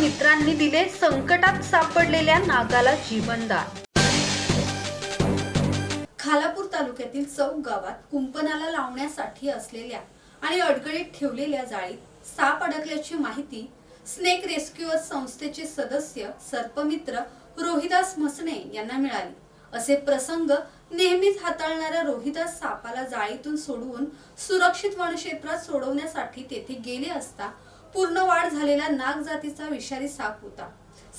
मित्रांनी दिले संकटात सापडलेल्या नागाला जीवनदान. खालापूर तालुक्यातील चौक गावात कुंपणाला लावण्यासाठी असलेल्या आणि अडगळीत ठेवलेल्या जाळीत साप अडकल्याची माहिती स्नेक रेस्क्युअर संस्थेचे सदस्य सर्पमित्र रोहिदास म्हसणे यांना मिळाली. असे प्रसंग नेहमीच हाताळणाऱ्या रोहिदास सापाला जाळीतून सोडवून सुरक्षित वनक्षेत्रात सोडवण्यासाठी तेथे गेले असता पूर्ण वाढ झालेला नाग जातीचा विषारी साप होता.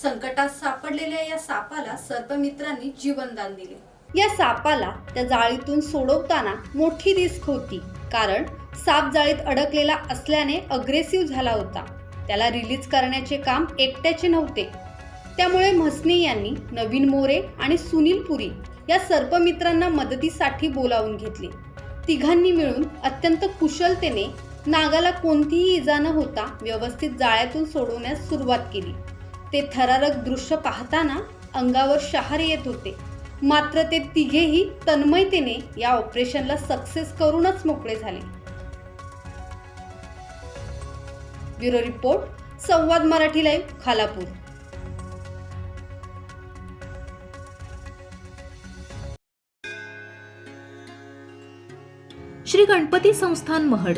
संकटात सापडलेल्या या सापाला सर्पमित्रांनी जीवनदान दिले. या सापाला त्या जाळीतून सोडवताना मोठी रिस्क होती कारण साप जाळीत अडकलेला असल्याने अग्रेसिव्ह झाला होता. त्याला रिलीज करण्याचे काम एकट्याचे नव्हते. त्यामुळे म्हसने यांनी नवीन मोरे आणि सुनील पुरी या सर्पमित्रांना मदतीसाठी बोलावून घेतले. तिघांनी मिळून अत्यंत कुशलतेने नागाला कोणतीही इजा न होता व्यवस्थित जाळ्यातून सोडवण्यास सुरुवात केली. ते थरारक दृश्य पाहताना अंगावर शहार येत होते. मात्र ते तिघेही तन्मयतेने या ऑपरेशनला सक्सेस करूनच मोकळे झाले. Bureau report Samvad Marathi live Khalapur. Shri Ganpati संस्थान महड.